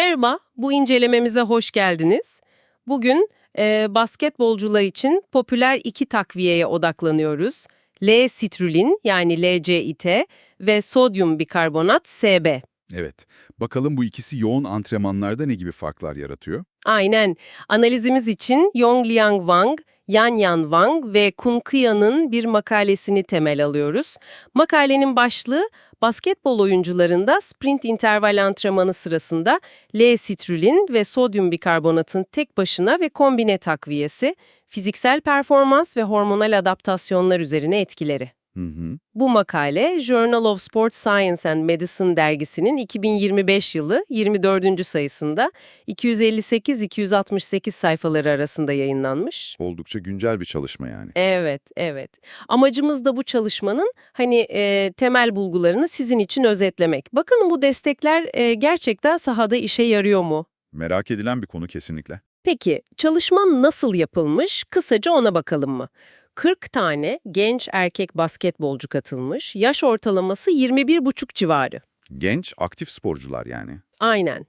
Merhaba, bu incelememize hoş geldiniz. Bugün e, basketbolcular için popüler iki takviyeye odaklanıyoruz. L-sitrulin yani LCIT ve sodyum bikarbonat SB. Evet. Bakalım bu ikisi yoğun antrenmanlarda ne gibi farklar yaratıyor? Aynen. Analizimiz için Yongliang Wang, Yan Yan Wang ve Kun Kıya'nın bir makalesini temel alıyoruz. Makalenin başlığı basketbol oyuncularında sprint interval antrenmanı sırasında L-sitrulin ve sodyum bikarbonatın tek başına ve kombine takviyesi, fiziksel performans ve hormonal adaptasyonlar üzerine etkileri. Hı hı. Bu makale Journal of Sports Science and Medicine dergisinin 2025 yılı 24. sayısında 258-268 sayfaları arasında yayınlanmış. Oldukça güncel bir çalışma yani. Evet, evet. Amacımız da bu çalışmanın hani e, temel bulgularını sizin için özetlemek. Bakalım bu destekler e, gerçekten sahada işe yarıyor mu? Merak edilen bir konu kesinlikle. Peki çalışma nasıl yapılmış? Kısaca ona bakalım mı? 40 tane genç erkek basketbolcu katılmış. Yaş ortalaması 21,5 civarı. Genç, aktif sporcular yani. Aynen.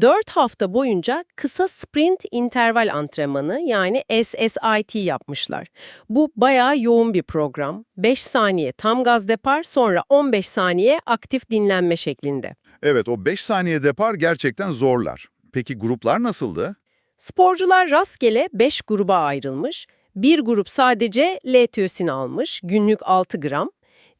4 hafta boyunca kısa sprint interval antrenmanı yani SSIT yapmışlar. Bu bayağı yoğun bir program. 5 saniye tam gaz depar sonra 15 saniye aktif dinlenme şeklinde. Evet, o 5 saniye depar gerçekten zorlar. Peki gruplar nasıldı? Sporcular rastgele 5 gruba ayrılmış. Bir grup sadece L-tiyosin almış, günlük 6 gram.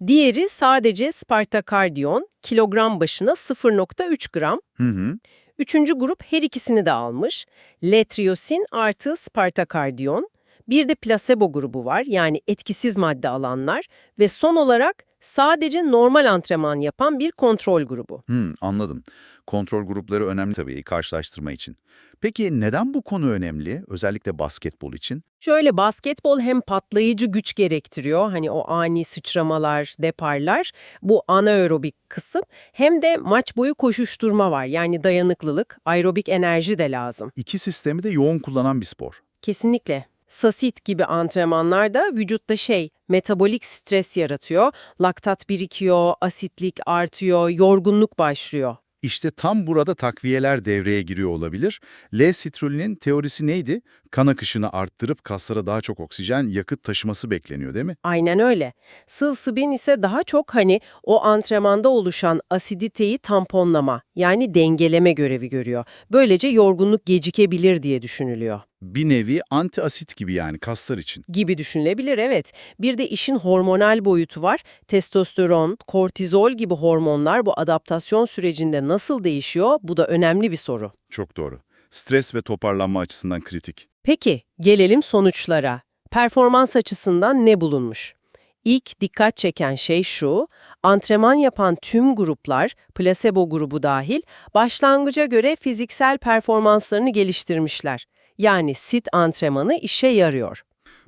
Diğeri sadece Spartakardiyon, kilogram başına 0.3 gram. Hı hı. Üçüncü grup her ikisini de almış. L-triyosin artı Spartakardiyon. Bir de plasebo grubu var yani etkisiz madde alanlar. Ve son olarak sadece normal antrenman yapan bir kontrol grubu. Hı, anladım. Kontrol grupları önemli tabii karşılaştırma için. Peki neden bu konu önemli, özellikle basketbol için? Şöyle basketbol hem patlayıcı güç gerektiriyor. Hani o ani sıçramalar, deparlar bu anaerobik kısım. Hem de maç boyu koşuşturma var. Yani dayanıklılık, aerobik enerji de lazım. İki sistemi de yoğun kullanan bir spor. Kesinlikle. Sasit gibi antrenmanlarda vücutta şey, metabolik stres yaratıyor. Laktat birikiyor, asitlik artıyor, yorgunluk başlıyor. İşte tam burada takviyeler devreye giriyor olabilir. L-sitrulinin teorisi neydi? Kan akışını arttırıp kaslara daha çok oksijen, yakıt taşıması bekleniyor değil mi? Aynen öyle. Sılsibin ise daha çok hani o antrenmanda oluşan asiditeyi tamponlama yani dengeleme görevi görüyor. Böylece yorgunluk gecikebilir diye düşünülüyor. Bir nevi antiasit gibi yani kaslar için. Gibi düşünülebilir evet. Bir de işin hormonal boyutu var. Testosteron, kortizol gibi hormonlar bu adaptasyon sürecinde nasıl değişiyor? Bu da önemli bir soru. Çok doğru. Stres ve toparlanma açısından kritik. Peki, gelelim sonuçlara. Performans açısından ne bulunmuş? İlk dikkat çeken şey şu, antrenman yapan tüm gruplar, plasebo grubu dahil, başlangıca göre fiziksel performanslarını geliştirmişler. Yani sit antrenmanı işe yarıyor.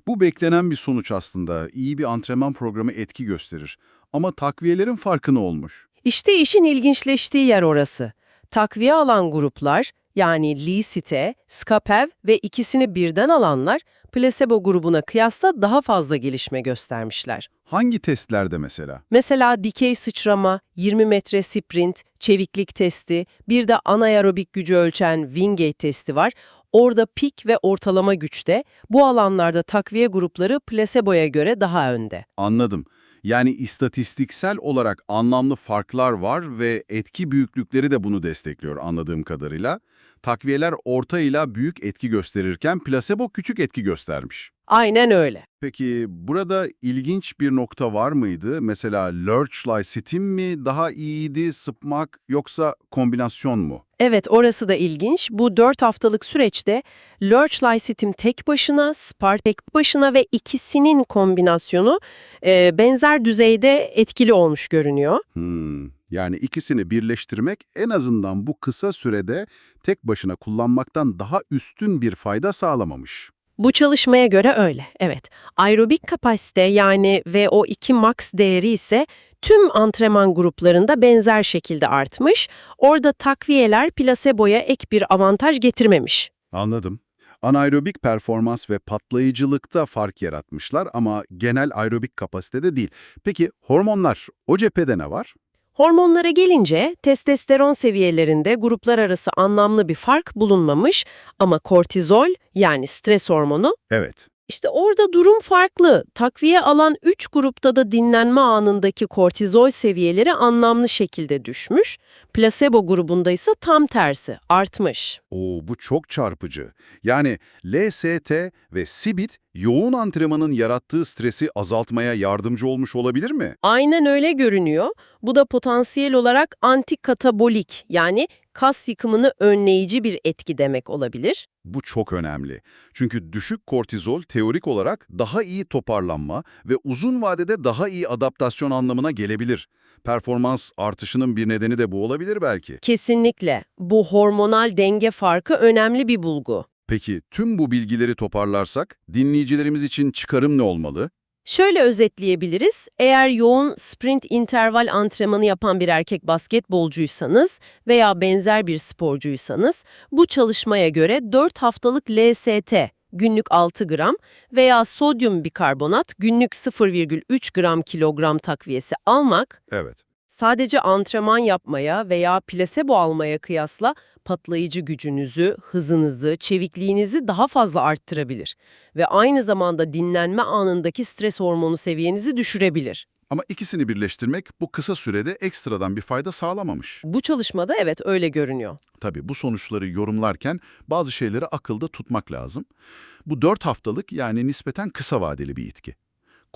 Bu beklenen bir sonuç aslında. İyi bir antrenman programı etki gösterir. Ama takviyelerin farkı ne olmuş? İşte işin ilginçleştiği yer orası. Takviye alan gruplar, yani Lee-Site, Skapev ve ikisini birden alanlar, plasebo grubuna kıyasla daha fazla gelişme göstermişler. Hangi testlerde mesela? Mesela dikey sıçrama, 20 metre sprint, çeviklik testi, bir de anaerobik gücü ölçen Wingate testi var. Orada pik ve ortalama güçte, bu alanlarda takviye grupları plaseboya göre daha önde. Anladım. Yani istatistiksel olarak anlamlı farklar var ve etki büyüklükleri de bunu destekliyor anladığım kadarıyla. Takviyeler orta ile büyük etki gösterirken plasebo küçük etki göstermiş. Aynen öyle. Peki burada ilginç bir nokta var mıydı? Mesela lurch-lysitin mi daha iyiydi, sıpmak yoksa kombinasyon mu? Evet, orası da ilginç. Bu 4 haftalık süreçte Lurch-Lysitim tek başına, Spart tek başına ve ikisinin kombinasyonu e, benzer düzeyde etkili olmuş görünüyor. Hmm, yani ikisini birleştirmek en azından bu kısa sürede tek başına kullanmaktan daha üstün bir fayda sağlamamış. Bu çalışmaya göre öyle, evet. Aerobik kapasite yani VO2 max değeri ise tüm antrenman gruplarında benzer şekilde artmış. Orada takviyeler plaseboya ek bir avantaj getirmemiş. Anladım. Anaerobik performans ve patlayıcılıkta fark yaratmışlar ama genel aerobik kapasitede değil. Peki hormonlar, o cephede ne var? Hormonlara gelince testosteron seviyelerinde gruplar arası anlamlı bir fark bulunmamış ama kortizol yani stres hormonu Evet. işte orada durum farklı. Takviye alan 3 grupta da dinlenme anındaki kortizol seviyeleri anlamlı şekilde düşmüş. Plasebo grubunda ise tam tersi, artmış. Oo, bu çok çarpıcı. Yani LST ve SIBIT yoğun antrenmanın yarattığı stresi azaltmaya yardımcı olmuş olabilir mi? Aynen öyle görünüyor. Bu da potansiyel olarak antikatabolik yani kas yıkımını önleyici bir etki demek olabilir. Bu çok önemli. Çünkü düşük kortizol teorik olarak daha iyi toparlanma ve uzun vadede daha iyi adaptasyon anlamına gelebilir. Performans artışının bir nedeni de bu olabilir belki. Kesinlikle. Bu hormonal denge farkı önemli bir bulgu. Peki tüm bu bilgileri toparlarsak dinleyicilerimiz için çıkarım ne olmalı? Şöyle özetleyebiliriz. Eğer yoğun sprint interval antrenmanı yapan bir erkek basketbolcuysanız veya benzer bir sporcuysanız bu çalışmaya göre 4 haftalık LST günlük 6 gram veya sodyum bikarbonat günlük 0,3 gram kilogram takviyesi almak Evet. Sadece antrenman yapmaya veya plasebo almaya kıyasla patlayıcı gücünüzü, hızınızı, çevikliğinizi daha fazla arttırabilir ve aynı zamanda dinlenme anındaki stres hormonu seviyenizi düşürebilir. Ama ikisini birleştirmek bu kısa sürede ekstradan bir fayda sağlamamış. Bu çalışmada evet öyle görünüyor. Tabii bu sonuçları yorumlarken bazı şeyleri akılda tutmak lazım. Bu 4 haftalık yani nispeten kısa vadeli bir itki.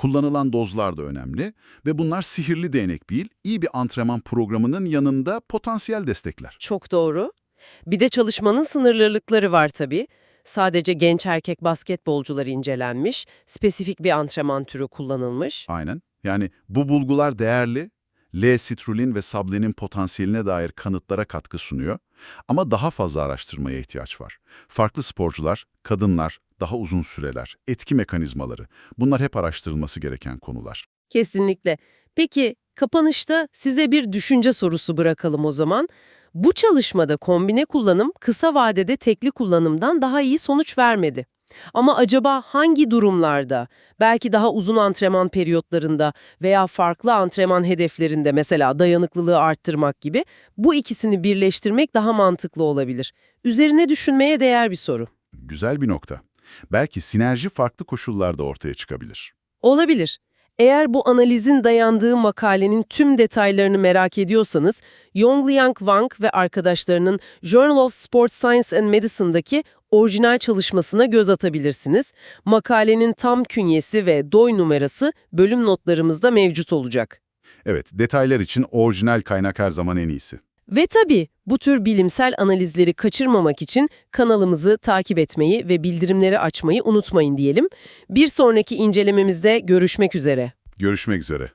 Kullanılan dozlar da önemli ve bunlar sihirli değnek değil, iyi bir antrenman programının yanında potansiyel destekler. Çok doğru. Bir de çalışmanın sınırlılıkları var tabii. Sadece genç erkek basketbolcular incelenmiş, spesifik bir antrenman türü kullanılmış. Aynen. Yani bu bulgular değerli, L-sitrulin ve sablenin potansiyeline dair kanıtlara katkı sunuyor. Ama daha fazla araştırmaya ihtiyaç var. Farklı sporcular, kadınlar, daha uzun süreler, etki mekanizmaları bunlar hep araştırılması gereken konular. Kesinlikle. Peki kapanışta size bir düşünce sorusu bırakalım o zaman. Bu çalışmada kombine kullanım kısa vadede tekli kullanımdan daha iyi sonuç vermedi. Ama acaba hangi durumlarda, belki daha uzun antrenman periyotlarında veya farklı antrenman hedeflerinde mesela dayanıklılığı arttırmak gibi bu ikisini birleştirmek daha mantıklı olabilir? Üzerine düşünmeye değer bir soru. Güzel bir nokta. Belki sinerji farklı koşullarda ortaya çıkabilir. Olabilir. Eğer bu analizin dayandığı makalenin tüm detaylarını merak ediyorsanız, Yongliang Wang ve arkadaşlarının Journal of Sports Science and Medicine'daki orijinal çalışmasına göz atabilirsiniz. Makalenin tam künyesi ve doy numarası bölüm notlarımızda mevcut olacak. Evet, detaylar için orijinal kaynak her zaman en iyisi. Ve tabii bu tür bilimsel analizleri kaçırmamak için kanalımızı takip etmeyi ve bildirimleri açmayı unutmayın diyelim. Bir sonraki incelememizde görüşmek üzere. Görüşmek üzere.